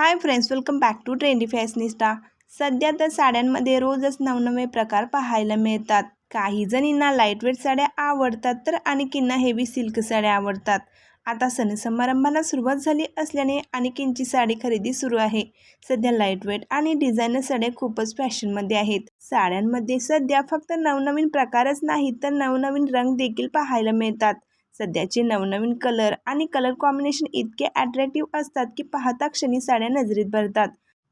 Hi friends welcome back to trendy fashionista सध्या तर साड्यांमध्ये रोजच नवनवे प्रकार पाहायला मिळतात. काही जणींना लाईटवेट साड्या आवडतात तर आणखींना हेवी सिल्क साड्या आवडतात. आता सण समारंभांना सुरुवात झाली असल्याने आणखींची साडी खरेदी सुरू आहे. सध्या लाईटवेट आणि डिझायनर साड्या खूपच फॅशनमध्ये आहेत. साड्यांमध्ये सध्या फक्त नवनवीन प्रकारच नाही तर नवनवीन रंग देखील पाहायला मिळतात. सध्याचे नवनवीन कलर आणि कलर कॉम्बिनेशन इतके अट्रॅक्टिव्ह असतात की पाहता क्षणी साड्या नजरेत भरतात.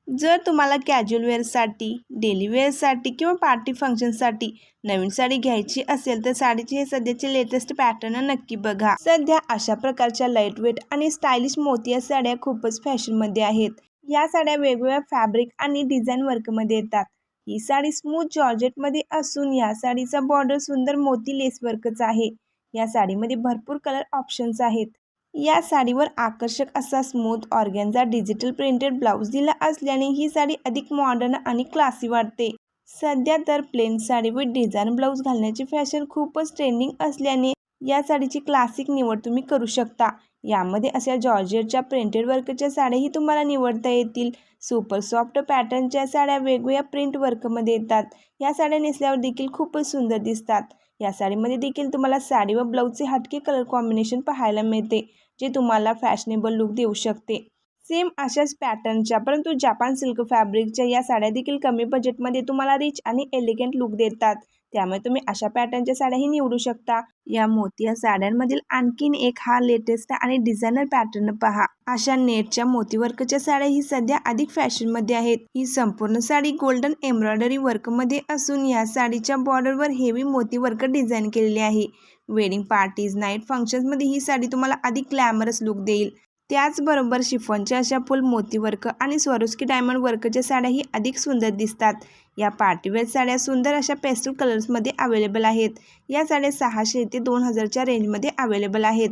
जर तुम्हाला कॅज्युअल वेअरसाठी डेली वेअरसाठी किंवा पार्टी फंक्शनसाठी नवीन साडी घ्यायची असेल तर साडीचे हे सध्याचे लेटेस्ट पॅटर्न नक्की बघा. सध्या अशा प्रकारच्या लाईटवेट आणि स्टायलिश मोतिया साड्या खूपच फॅशनमध्ये आहेत. या साड्या वेगवेगळ्या फॅब्रिक आणि डिझाईन वर्कमध्ये येतात. ही साडी स्मूथ जॉर्जेटमध्ये असून या साडीचा बॉर्डर सुंदर मोती लेस वर्कच आहे. या साडीमध्ये भरपूर कलर ऑप्शन्स आहेत. या साडीवर आकर्षक असा स्मूथ ऑर्गॅनचा डिजिटल प्रिंटेड ब्लाऊज दिला असल्याने ही साडी अधिक मॉडर्न आणि क्लासी वाटते. सध्या तर plain sari with design blouse घालण्याची फॅशन खूपच ट्रेंडिंग असल्याने या साडीची क्लासिक निवड तुम्ही करू शकता. यामध्ये अशा जॉर्जेटच्या प्रिंटेड वर्कच्या साड्याही तुम्हाला निवडता येतील. सुपर सॉफ्ट पॅटर्नच्या साड्या वेगवेगळ्या प्रिंट वर्कमध्ये येतात. या साड्या नेसल्यावर देखील खूपच सुंदर दिसतात. या साडीमध्ये देखील तुम्हाला साडी व ब्लाऊजचे हटके कलर कॉम्बिनेशन पाहायला मिळते जे तुम्हाला फॅशनेबल लुक देऊ शकते. सेम अशाच पॅटर्नच्या परंतु जापान सिल्क फॅब्रिकच्या या साड्या देखील कमी बजेटमध्ये तुम्हाला रिच आणि एलिगंट लुक देतात. त्यामुळे तुम्ही अशा पॅटर्नच्या साड्याही निवडू शकता. या मोतिया साड्यांमधील आणखीन एक हा लेटेस्ट आणि डिझायनर पॅटर्न पहा. अशा नेटच्या मोतीवर्कच्या साड्या ही सध्या अधिक फॅशनमध्ये आहेत. ही संपूर्ण साडी गोल्डन एम्ब्रॉयडरी वर्कमध्ये असून या साडीच्या बॉर्डरवर हेवी मोती वर्क डिझाईन केलेली आहे. वेडिंग पार्टीज नाईट फंक्शन्समध्ये ही साडी तुम्हाला अधिक ग्लॅमरस लुक देईल. त्याचबरोबर शिफॉनच्या अशा फुल मोती वर्क आणि स्वरुस्की डायमंड वर्कच्या साड्याही अधिक सुंदर दिसतात. या पार्टीवेअर साड्या सुंदर अशा पेस्टल कलर्समध्ये अवेलेबल आहेत. या साड्या सहाशे ते दोन हजारच्या रेंजमध्ये अवेलेबल आहेत.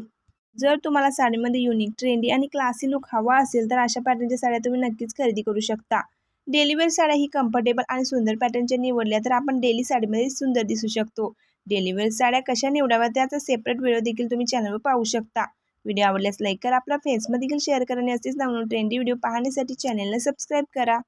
जर तुम्हाला साडीमध्ये युनिक ट्रेंडी आणि क्लासी लुक हवा असेल तर अशा पॅटर्नच्या साड्या तुम्ही नक्कीच खरेदी करू शकता. डेलीवेअर साड्या ही कम्फर्टेबल आणि सुंदर पॅटर्नच्या निवडल्या तर आपण डेली साडीमध्ये सुंदर दिसू शकतो. डेलीवेअर साड्या कशा निवडाव्या त्याचा सेपरेट व्हिडिओ देखील तुम्ही चॅनलवर पाहू शकता. व्हिडिओ आवडल्यास लाईक करा. आपला फ्रेंड्समध्ये देखील शेअर करा आणि असेच नवनवीन ट्रेंडी व्हिडिओ पाहण्यासाठी चॅनलला सबस्क्राईब करा.